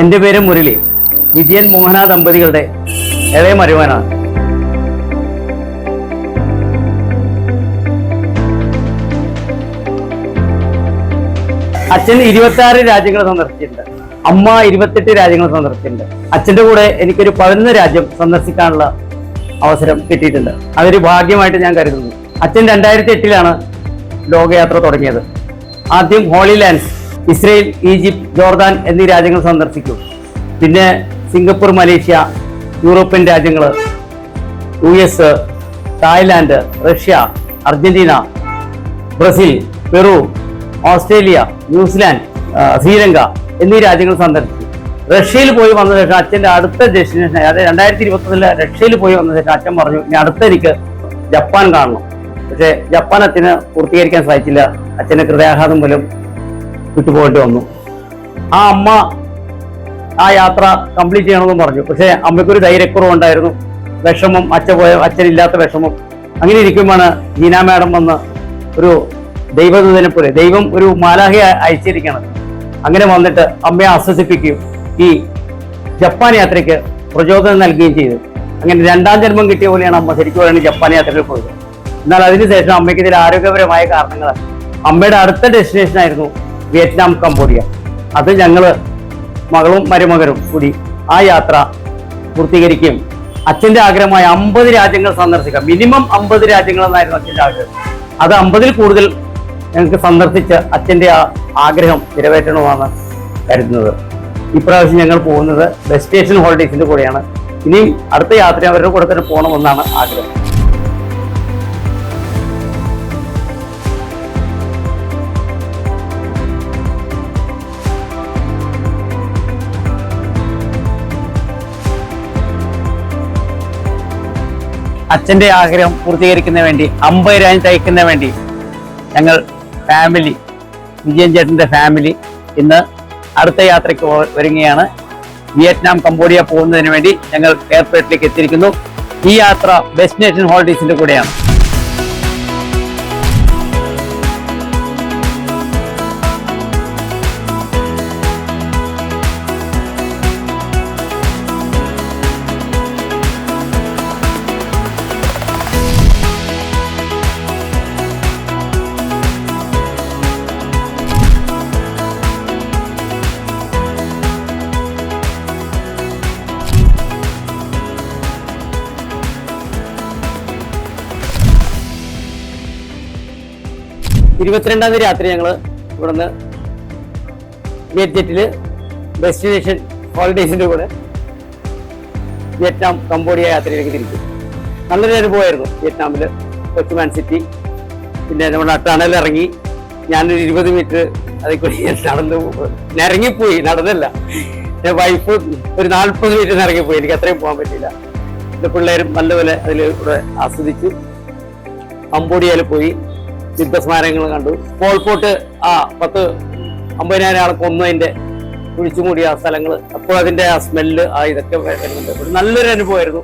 എന്റെ പേര് മുരളി. വിജയൻ മോഹന ദമ്പതികളുടെ ഇളയ മരുവാനാണ് അച്ഛൻ ഇരുപത്തി ആറ് രാജ്യങ്ങൾ സന്ദർശിച്ചിട്ടുണ്ട്. അമ്മ ഇരുപത്തെട്ട് രാജ്യങ്ങൾ സന്ദർശിച്ചിട്ടുണ്ട്. അച്ഛന്റെ കൂടെ എനിക്കൊരു പതിനൊന്ന് രാജ്യം സന്ദർശിക്കാനുള്ള അവസരം കിട്ടിയിട്ടുണ്ട്. അതൊരു ഭാഗ്യമായിട്ട് ഞാൻ കരുതുന്നു. അച്ഛൻ രണ്ടായിരത്തി എട്ടിലാണ് ലോകയാത്ര തുടങ്ങിയത്. ആദ്യം holy lands Israel Egypt Jordan എന്നീ രാജ്യങ്ങൾ സന്ദർശിക്കും. പിന്നെ സിംഗപ്പൂർ മലേഷ്യ യൂറോപ്യൻ രാജ്യങ്ങൾ U S Thailand Russia Argentina Brazil Peru Australia New Zealand Sri Lanka എന്നീ രാജ്യങ്ങൾ സന്ദർശിച്ചു റഷ്യയിൽ പോയി വന്ന ശേഷം അച്ഛന്റെ അടുത്ത ഡെസ്റ്റിനേഷൻ അതായത് രണ്ടായിരത്തി ഇരുപത്തൊന്നിൽ റഷ്യയിൽ പോയി വന്ന ശേഷം അച്ഛൻ പറഞ്ഞു ഇനി അടുത്ത എനിക്ക് ജപ്പാൻ കാണണം. പക്ഷേ ജപ്പാൻ അച്ഛന് പൂർത്തീകരിക്കാൻ സാധിച്ചില്ല. അച്ഛന് ഹൃദയാഘാതം മൂലം വിട്ടുപോകേണ്ടി വന്നു. ആ അമ്മ ആ യാത്ര കംപ്ലീറ്റ് ചെയ്യണമെന്ന് പറഞ്ഞു. പക്ഷേ അമ്മയ്ക്കൊരു ധൈര്യക്കുറവുണ്ടായിരുന്നു. വിഷമം അച്ഛ പോയ അച്ഛനില്ലാത്ത വിഷമം. അങ്ങനെ ഇരിക്കുമ്പോഴാണ് ഹീന മാഡം വന്ന് ഒരു ദൈവദൂതനെ പോലെ ദൈവം ഒരു മാലാഹി അയച്ചിരിക്കണം അങ്ങനെ വന്നിട്ട് അമ്മയെ ആശ്വസിപ്പിക്കുകയും ഈ ജപ്പാൻ യാത്രയ്ക്ക് പ്രചോദനം നൽകുകയും ചെയ്തു. അങ്ങനെ രണ്ടാം ജന്മം കിട്ടിയ പോലെയാണ് അമ്മ ശരിക്കും പറയുന്നത് ജപ്പാൻ യാത്രയിൽ പോയത്. എന്നാൽ അതിനുശേഷം അമ്മയ്ക്ക് ഇതിൽ ആരോഗ്യപരമായ കാരണങ്ങൾ അമ്മയുടെ അടുത്ത ഡെസ്റ്റിനേഷൻ ആയിരുന്നു വിയറ്റ്നാം കംബോഡിയ. അത് ഞങ്ങൾ മകളും മരുമകനും കൂടി ആ യാത്ര പൂർത്തീകരിക്കുകയും അച്ഛന്റെ ആഗ്രഹമായ അമ്പത് രാജ്യങ്ങൾ സന്ദർശിക്കാം മിനിമം അമ്പത് രാജ്യങ്ങൾ എന്നായിരുന്നു അച്ഛന്റെ ആഗ്രഹം. അത് അമ്പതിൽ കൂടുതൽ ഞങ്ങൾക്ക് സന്ദർശിച്ച് അച്ഛന്റെ ആ ആഗ്രഹം നിറവേറ്റണമെന്നാണ് കരുതുന്നത്. ഇപ്രാവശ്യം ഞങ്ങൾ പോകുന്നത് വെസ്റ്റേഷൻ ഹോളിഡേസിന്റെ കൂടെയാണ്. ഇനിയും അടുത്ത യാത്ര അവരുടെ കൂടെ തന്നെ പോകണമെന്നാണ് ആഗ്രഹം. അച്ഛന്റെ ആഗ്രഹം പൂർത്തീകരിക്കുന്ന വേണ്ടി അമ്പത് രാജ്യം തയ്ക്കുന്നതിന് വേണ്ടി ഞങ്ങൾ ഫാമിലി വിജയൻ ചേട്ടന്റെ ഫാമിലി ഇന്ന് അടുത്ത യാത്രയ്ക്ക് ഒരുങ്ങുകയാണ് വിയറ്റ്നാം കംബോഡിയ പോകുന്നതിന് വേണ്ടി ഞങ്ങൾ എയർപോർട്ടിലേക്ക് എത്തിയിരിക്കുന്നു. ഈ യാത്ര ഡെസ്റ്റിനേഷൻ ഹോളിഡേസിന്റെ കൂടെയാണ്. ഇരുപത്തിരണ്ടാം തീയതി രാത്രി ഞങ്ങൾ ഇവിടുന്ന് വിയറ്റ്ജെറ്റിൽ ഡെസ്റ്റിനേഷൻ ഹോളിഡേയ്സിന്റെ കൂടെ വിയറ്റ്നാം കംബോഡിയ യാത്രയിലേക്ക് തിരിച്ചു. നല്ലൊരു അനുഭവമായിരുന്നു വിയറ്റ്നാമിൽ കൊച്ചുമാൻ സിറ്റി. പിന്നെ നമ്മുടെ ടണൽ ഇറങ്ങി. ഞാനൊരു ഇരുപത് മീറ്റർ അതിൽ കൂടി നടന്നു ഇറങ്ങിപ്പോയി നടന്നല്ല. എന്റെ വൈഫ് ഒരു നാൽപ്പത് മീറ്റർ ഇറങ്ങിപ്പോയി എനിക്ക് അത്രയും പോകാൻ പറ്റിയില്ല. എന്റെ പിള്ളേരും നല്ലപോലെ അതിൽ കൂടെ ആസ്വദിച്ചു. കംബോഡിയയിൽ പോയി. യുദ്ധസ്മാരകങ്ങൾ കണ്ടു. പോൾപോട്ട് ആ പത്ത് അമ്പതിനായിരം ആളെ കൊന്നതിന്റെ കുഴിച്ചുമൂടിയ ആ സ്ഥലങ്ങൾ. അപ്പോൾ അതിന്റെ ആ സ്മെല്ല് ആ ഇതൊക്കെ വരുന്നുണ്ട്. ഒരു നല്ലൊരു അനുഭവമായിരുന്നു.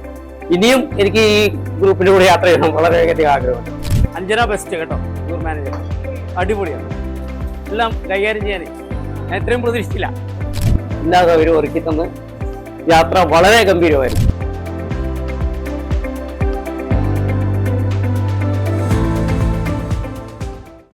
ഇനിയും എനിക്ക് ഈ ഗ്രൂപ്പിന്റെ കൂടെ യാത്ര ചെയ്യണം വളരെയധികം ആഗ്രഹമുണ്ട്. അഞ്ജന ബെസ്റ്റ് കേട്ടോ ടൂർ മാനേജർ അടിപൊളിയാണ്. എല്ലാം കൈകാര്യം ചെയ്യാൻ ഞാൻ ഇത്രയും പ്രതീക്ഷിച്ചില്ല. എല്ലാ സൗകര്യവും ഒരുക്കി തന്ന് യാത്ര വളരെ ഗംഭീരമായിരുന്നു.